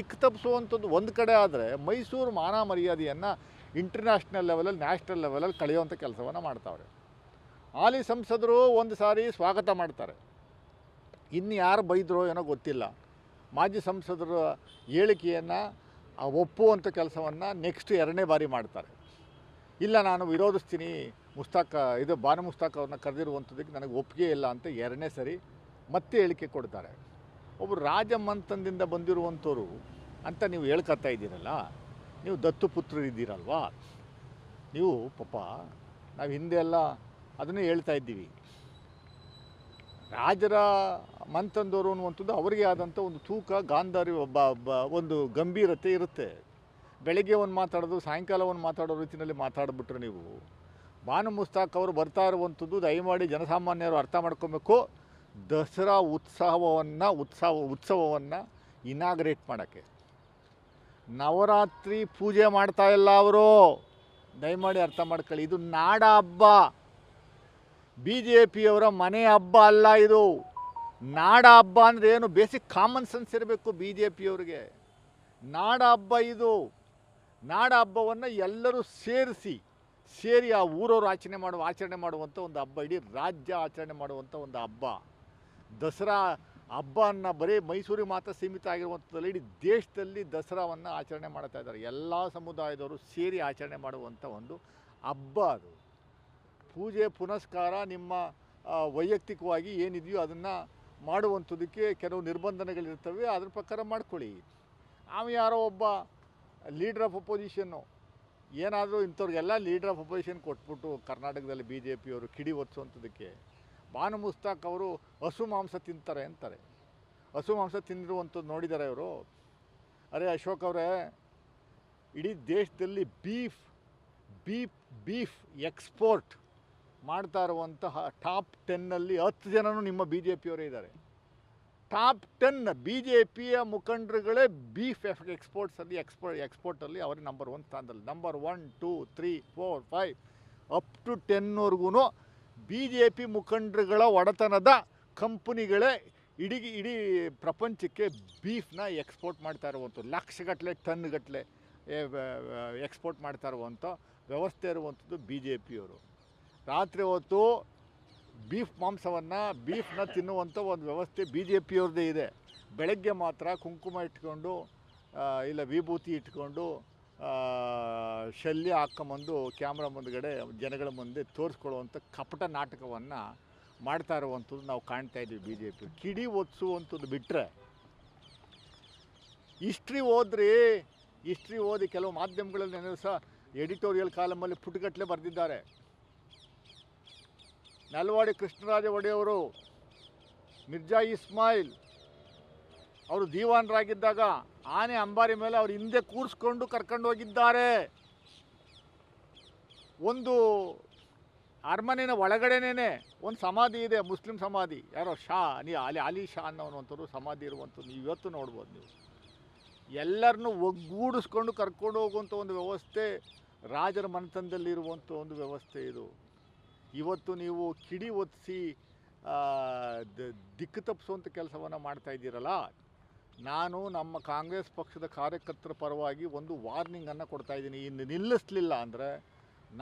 ದಿಕ್ಕು ತಪ್ಪಿಸುವಂಥದ್ದು ಒಂದು ಕಡೆ ಆದರೆ ಮೈಸೂರು ಮಾನ ಮರ್ಯಾದೆಯನ್ನು ಇಂಟರ್ನ್ಯಾಷನಲ್ ಲೆವೆಲಲ್ಲಿ ನ್ಯಾಷನಲ್ ಲೆವೆಲಲ್ಲಿ ಕಳೆಯುವಂಥ ಕೆಲಸವನ್ನು ಮಾಡ್ತಾವ್ರೆ. ಹಾಲಿ ಸಂಸದರು ಒಂದು ಸಾರಿ ಸ್ವಾಗತ ಮಾಡ್ತಾರೆ. ಇನ್ನು ಯಾರು ಬೈದರೋ ಏನೋ ಗೊತ್ತಿಲ್ಲ. ಮಾಜಿ ಸಂಸದರ ಹೇಳಿಕೆಯನ್ನು ಒಪ್ಪುವಂಥ ಕೆಲಸವನ್ನು ನೆಕ್ಸ್ಟ್ ಎರಡನೇ ಬಾರಿ ಮಾಡ್ತಾರೆ. ಇಲ್ಲ, ನಾನು ವಿರೋಧಿಸ್ತೀನಿ, ಮುಸ್ತಾಕ ಇದು ಬಾನು ಮುಸ್ತಾಕ್ ಅವ್ರನ್ನ ಕರೆದಿರುವಂಥದ್ದಕ್ಕೆ ನನಗೆ ಒಪ್ಪಿಗೆ ಇಲ್ಲ ಅಂತ ಎರಡನೇ ಸರಿ ಮತ್ತೆ ಹೇಳಿಕೆ ಕೊಡ್ತಾರೆ. ಒಬ್ಬರು ರಾಜಮಂತನದಿಂದ ಬಂದಿರುವಂಥವ್ರು ಅಂತ ನೀವು ಹೇಳ್ಕೊತಾ ಇದ್ದೀರಲ್ಲ, ನೀವು ದತ್ತು ಪುತ್ರರಿದ್ದೀರಲ್ವಾ? ನೀವು ಪಾಪ, ನಾವು ಹಿಂದೆ ಎಲ್ಲ ಅದನ್ನೇ ಹೇಳ್ತಾ ಇದ್ದೀವಿ. ರಾಜರ ಮಂಥನದವರು ಅನ್ನುವಂಥದ್ದು ಅವರಿಗೆ ಆದಂಥ ಒಂದು ತೂಕ, ಗಾಂಧಾರಿ ಒಬ್ಬ, ಒಂದು ಗಂಭೀರತೆ ಇರುತ್ತೆ. ಬೆಳಗ್ಗೆ ಒಂದು ಮಾತಾಡೋದು, ಸಾಯಂಕಾಲ ಒಂದು ಮಾತಾಡೋ ರೀತಿಯಲ್ಲಿ ಮಾತಾಡಿಬಿಟ್ರೆ ನೀವು, ಬಾನು ಮುಸ್ತಾಕ್ ಅವರು ಬರ್ತಾ ಇರುವಂಥದ್ದು ದಯಮಾಡಿ ಜನಸಾಮಾನ್ಯರು ಅರ್ಥ ಮಾಡ್ಕೊಬೇಕು. ದಸರಾ ಉತ್ಸವವನ್ನು, ಉತ್ಸವ, ಉತ್ಸವವನ್ನು ಇನಾಗ್ರೇಟ್ ಮಾಡೋಕ್ಕೆ. ನವರಾತ್ರಿ ಪೂಜೆ ಮಾಡ್ತಾ ಇಲ್ಲ ಅವರು. ದಯಮಾಡಿ ಅರ್ಥ ಮಾಡ್ಕೊಳ್ಳಿ, ಇದು ನಾಡ ಹಬ್ಬ. ಬಿ ಜೆ ಪಿಯವರ ಮನೆ ಹಬ್ಬ ಅಲ್ಲ ಇದು. ನಾಡ ಹಬ್ಬ ಅಂದರೆ ಏನು? ಬೇಸಿಕ್ ಕಾಮನ್ ಸೆನ್ಸ್ ಇರಬೇಕು ಬಿ ಜೆ ಪಿಯವ್ರಿಗೆ ನಾಡ ಹಬ್ಬ ಇದು. ನಾಡ ಹಬ್ಬವನ್ನು ಎಲ್ಲರೂ ಸೇರಿಸಿ, ಸೇರಿ ಆ ಊರವರು ಆಚರಣೆ ಮಾಡುವ, ಆಚರಣೆ ಮಾಡುವಂಥ ಒಂದು ಹಬ್ಬ, ಇಡೀ ರಾಜ್ಯ ಆಚರಣೆ ಮಾಡುವಂಥ ಒಂದು ಹಬ್ಬ. ದಸರಾ ಹಬ್ಬವನ್ನು ಬರೀ ಮೈಸೂರಿಗೆ ಮಾತ್ರ ಸೀಮಿತ ಆಗಿರುವಂಥದ್ದಲ್ಲ, ಇಡೀ ದೇಶದಲ್ಲಿ ದಸರಾವನ್ನು ಆಚರಣೆ ಮಾಡ್ತಾ ಇದ್ದಾರೆ. ಎಲ್ಲ ಸಮುದಾಯದವರು ಸೇರಿ ಆಚರಣೆ ಮಾಡುವಂಥ ಒಂದು ಹಬ್ಬ ಅದು. ಪೂಜೆ, ಪುನಸ್ಕಾರ ನಿಮ್ಮ ವೈಯಕ್ತಿಕವಾಗಿ ಏನಿದೆಯೋ ಅದನ್ನು ಮಾಡುವಂಥದಕ್ಕೆ ಕೆಲವು ನಿರ್ಬಂಧನೆಗಳಿರ್ತವೆ ಅದ್ರ ಪ್ರಕಾರ ಮಾಡ್ಕೊಳ್ಳಿ. ಆಮೇಲೆ ಯಾರೋ ಒಬ್ಬ ಲೀಡರ್ ಆಫ್ ಅಪೋಸಿಷನ್ನು ಏನಾದರೂ ಇಂಥವ್ರಿಗೆಲ್ಲ ಲೀಡರ್ ಆಫ್ ಅಪೋಸಿಷನ್ ಕೊಟ್ಬಿಟ್ಟು ಕರ್ನಾಟಕದಲ್ಲಿ ಬಿ ಜೆ ಪಿಯವರು ಕಿಡಿ ಒತ್ಸುವಂಥದ್ದಕ್ಕೆ ಬಾನು ಮುಸ್ತಾಕ್ ಅವರು ಹಸು ಮಾಂಸ ತಿಂತಾರೆ ಅಂತಾರೆ. ಹಸು ಮಾಂಸ ತಿಂದಿರುವಂಥದ್ದು ನೋಡಿದ್ದಾರೆ ಅವರು ಅರೆ ಅಶೋಕ್ ಅವರೇ, ಇಡೀ ದೇಶದಲ್ಲಿ ಬೀಫ್ ಬೀಫ್ ಬೀಫ್ ಎಕ್ಸ್ಪೋರ್ಟ್ ಮಾಡ್ತಾ ಇರುವಂತಹ ಟಾಪ್ ಟೆನ್ನಲ್ಲಿ ಹತ್ತು ಜನನೂ ನಿಮ್ಮ ಬಿ ಜೆ ಪಿಯವರೇ ಇದ್ದಾರೆ. ಟಾಪ್ ಟೆನ್ ಬಿ ಜೆ ಪಿಯ ಮುಖಂಡರುಗಳೇ ಬೀಫ್ ಎಫ್ ಎಕ್ಸ್ಪೋರ್ಟ್ಸಲ್ಲಿ ಎಕ್ಸ್ಪೋರ್ಟ್ ಎಕ್ಸ್ಪೋರ್ಟಲ್ಲಿ ಅವರೇ ನಂಬರ್ ಒನ್ ಸ್ಥಾನದಲ್ಲಿ. Number one two three four five up to ಟೆನ್ವರೆಗೂ B J P ಮುಖಂಡರುಗಳ ಒಡೆತನದ ಕಂಪನಿಗಳೇ ಇಡೀ ಇಡೀ ಪ್ರಪಂಚಕ್ಕೆ ಬೀಫ್ನ ಎಕ್ಸ್ಪೋರ್ಟ್ ಮಾಡ್ತಾ ಇರುವಂಥ ಲಕ್ಷಗಟ್ಟಲೆ ಟನ್ಗಟ್ಟಲೆ ಎಕ್ಸ್ಪೋರ್ಟ್ ಮಾಡ್ತಾ ಇರುವಂಥ ವ್ಯವಸ್ಥೆ ಇರುವಂಥದ್ದು ಬಿ ಜೆ ಪಿಯವರು ರಾತ್ರಿ ಹೊತ್ತು ಬೀಫ್ ಮಾಂಸವನ್ನು, ಬೀಫ್ನ ತಿನ್ನುವಂಥ ಒಂದು ವ್ಯವಸ್ಥೆ ಬಿ ಜೆ ಪಿಯವ್ರದ್ದೇ ಇದೆ. ಬೆಳಗ್ಗೆ ಮಾತ್ರ ಕುಂಕುಮ ಇಟ್ಕೊಂಡು ಇಲ್ಲ ವಿಭೂತಿ ಇಟ್ಕೊಂಡು ಶಲ್ಯ ಹಾಕ್ಕೊಂಬಂದು ಕ್ಯಾಮ್ರಾ ಮುಂದ್ಗಡೆ ಜನಗಳ ಮುಂದೆ ತೋರಿಸ್ಕೊಳ್ಳುವಂಥ ಕಪಟ ನಾಟಕವನ್ನು ಮಾಡ್ತಾ ಇರುವಂಥದ್ದು ನಾವು ಕಾಣ್ತಾ ಇದ್ದೀವಿ ಬಿ ಜೆ ಪಿ ಕಿಡಿ ಓದಿಸುವಂಥದ್ದು ಬಿಟ್ಟರೆ ಹಿಸ್ಟ್ರಿ ಓದ್ರಿ ಹಿಸ್ಟ್ರಿ ಓದಿ ಕೆಲವು ಮಾಧ್ಯಮಗಳಲ್ಲಿ ಸಹ ಎಡಿಟೋರಿಯಲ್ ಕಾಲಮಲ್ಲಿ ಪುಟಗಟ್ಟಲೆ ಬರೆದಿದ್ದಾರೆ. ನಲ್ವಾಡಿ ಕೃಷ್ಣರಾಜ ಒಡೆಯವರು, ಮಿರ್ಜಾ ಇಸ್ಮಾಯಿಲ್ ಅವರು ದೀವಾನರಾಗಿದ್ದಾಗ ಆನೆ ಅಂಬಾರಿ ಮೇಲೆ ಅವರು ಹಿಂದೆ ಕೂರಿಸ್ಕೊಂಡು ಕರ್ಕೊಂಡು ಹೋಗಿದ್ದಾರೆ. ಒಂದು ಅರಮನೆಯ ಒಳಗಡೆನೇ ಒಂದು ಸಮಾಧಿ ಇದೆ, ಮುಸ್ಲಿಂ ಸಮಾಧಿ. ಯಾರೋ ಶಾ, ನೀ ಅಲಿ ಅಲಿ ಶಾ ಅನ್ನೋವಂಥವ್ರು ಸಮಾಧಿ ಇರುವಂಥದ್ದು ನೀವು ಇವತ್ತು ನೋಡ್ಬೋದು ನೀವು. ಎಲ್ಲರನ್ನೂ ಒಗ್ಗೂಡಿಸ್ಕೊಂಡು ಕರ್ಕೊಂಡು ಹೋಗುವಂಥ ಒಂದು ವ್ಯವಸ್ಥೆ, ರಾಜರ ಮನೆತನದಲ್ಲಿರುವಂಥ ಒಂದು ವ್ಯವಸ್ಥೆ ಇದು. ಇವತ್ತು ನೀವು ಕಿಡಿ ಒತ್ತಿಸಿ ದಿಕ್ಕು ತಪ್ಪಿಸುವಂಥ ಕೆಲಸವನ್ನು ಮಾಡ್ತಾ ಇದ್ದೀರಲ್ಲ? ನಾನು ನಮ್ಮ ಕಾಂಗ್ರೆಸ್ ಪಕ್ಷದ ಕಾರ್ಯಕರ್ತರ ಪರವಾಗಿ ಒಂದು ವಾರ್ನಿಂಗನ್ನು ಕೊಡ್ತಾ ಇದ್ದೀನಿ. ಇನ್ನು ನಿಲ್ಲಿಸಲಿಲ್ಲ ಅಂದರೆ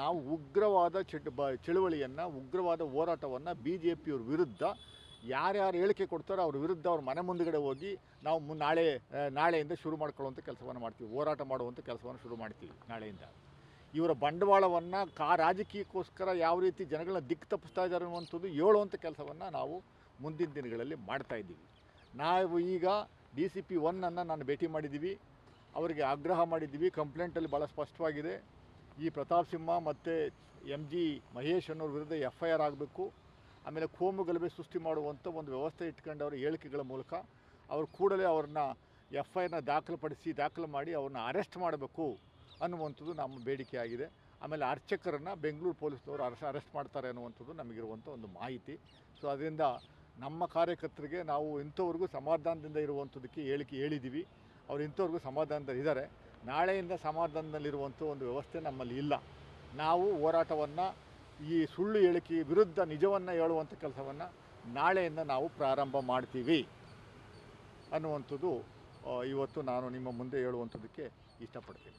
ನಾವು ಉಗ್ರವಾದ ಚಟ್ ಬ ಚಳುವಳಿಯನ್ನು, ಉಗ್ರವಾದ ಹೋರಾಟವನ್ನು ಬಿ ಜೆ ಪಿಯವ್ರ ವಿರುದ್ಧ ಯಾರ್ಯಾರು ಹೇಳಿಕೆ ಕೊಡ್ತಾರೋ ಅವ್ರ ವಿರುದ್ಧ ಅವ್ರ ಮನೆ ಮುಂದಗಡೆ ಹೋಗಿ ನಾವು ನಾಳೆ ನಾಳೆಯಿಂದ ಶುರು ಮಾಡ್ಕೊಳ್ಳುವಂಥ ಕೆಲಸವನ್ನು ಮಾಡ್ತೀವಿ. ಹೋರಾಟ ಮಾಡುವಂಥ ಕೆಲಸವನ್ನು ಶುರು ಮಾಡ್ತೀವಿ ನಾಳೆಯಿಂದ. ಇವರ ಬಂಡವಾಳವನ್ನು ಕಾ ರಾಜಕೀಯಕ್ಕೋಸ್ಕರ ಯಾವ ರೀತಿ ಜನಗಳನ್ನ ದಿಕ್ಕು ತಪ್ಪಿಸ್ತಾ ಇದ್ದಾರೆ ಅನ್ನುವಂಥದ್ದು ಹೇಳುವಂಥ ಕೆಲಸವನ್ನು ನಾವು ಮುಂದಿನ ದಿನಗಳಲ್ಲಿ ಮಾಡ್ತಾ ಇದ್ದೀವಿ. ನಾವು ಈಗ ಡಿ ಸಿ ಪಿ ಒನ್ನನ್ನು ನಾನು ಭೇಟಿ ಮಾಡಿದ್ದೀವಿ. ಅವರಿಗೆ ಆಗ್ರಹ ಮಾಡಿದ್ದೀವಿ. ಕಂಪ್ಲೇಂಟಲ್ಲಿ ಭಾಳ ಸ್ಪಷ್ಟವಾಗಿದೆ. ಈ ಪ್ರತಾಪ್ ಸಿಂಹ ಮತ್ತು ಎಂ ಜಿ ಮಹೇಶ್ ಅನ್ನೋರ ವಿರುದ್ಧ ಎಫ್ ಐ ಆರ್ ಆಗಬೇಕು. ಆಮೇಲೆ ಕೋಮು ಗಲಭೆ ಸೃಷ್ಟಿ ಮಾಡುವಂಥ ಒಂದು ವ್ಯವಸ್ಥೆ ಇಟ್ಕೊಂಡು ಅವರ ಹೇಳಿಕೆಗಳ ಮೂಲಕ ಅವರು ಕೂಡಲೇ ಅವ್ರನ್ನ ಎಫ್ ಐ ಆರ್ನ ದಾಖಲುಪಡಿಸಿ, ದಾಖಲು ಮಾಡಿ ಅವ್ರನ್ನ ಅರೆಸ್ಟ್ ಮಾಡಬೇಕು ಅನ್ನುವಂಥದ್ದು ನಮ್ಮ ಬೇಡಿಕೆಯಾಗಿದೆ ಆಮೇಲೆ ಅರ್ಚಕರನ್ನು ಬೆಂಗಳೂರು ಪೊಲೀಸ್ನವರು ಅರೆಸ್ಟ್ ಅರೆಸ್ಟ್ ಮಾಡ್ತಾರೆ ಅನ್ನುವಂಥದ್ದು ನಮಗಿರುವಂಥ ಒಂದು ಮಾಹಿತಿ. ಸೊ, ಅದರಿಂದ ನಮ್ಮ ಕಾರ್ಯಕರ್ತರಿಗೆ ನಾವು ಇಂಥವ್ರಿಗೂ ಸಮಾಧಾನದಿಂದ ಇರುವಂಥದ್ದಕ್ಕೆ ಹೇಳಿಕೆ ಹೇಳಿದ್ದೀವಿ. ಅವ್ರು ಇಂಥವ್ರಿಗೂ ಸಮಾಧಾನದಲ್ಲಿ ಇದ್ದಾರೆ. ನಾಳೆಯಿಂದ ಸಮಾಧಾನದಲ್ಲಿರುವಂಥ ಒಂದು ವ್ಯವಸ್ಥೆ ನಮ್ಮಲ್ಲಿ ಇಲ್ಲ. ನಾವು ಹೋರಾಟವನ್ನು, ಈ ಸುಳ್ಳು ಹೇಳಿಕೆ ವಿರುದ್ಧ ನಿಜವನ್ನು ಹೇಳುವಂಥ ಕೆಲಸವನ್ನು ನಾಳೆಯಿಂದ ನಾವು ಪ್ರಾರಂಭ ಮಾಡ್ತೀವಿ ಅನ್ನುವಂಥದ್ದು ಇವತ್ತು ನಾನು ನಿಮ್ಮ ಮುಂದೆ ಹೇಳುವಂಥದ್ದಕ್ಕೆ ಇಷ್ಟಪಡ್ತೀನಿ.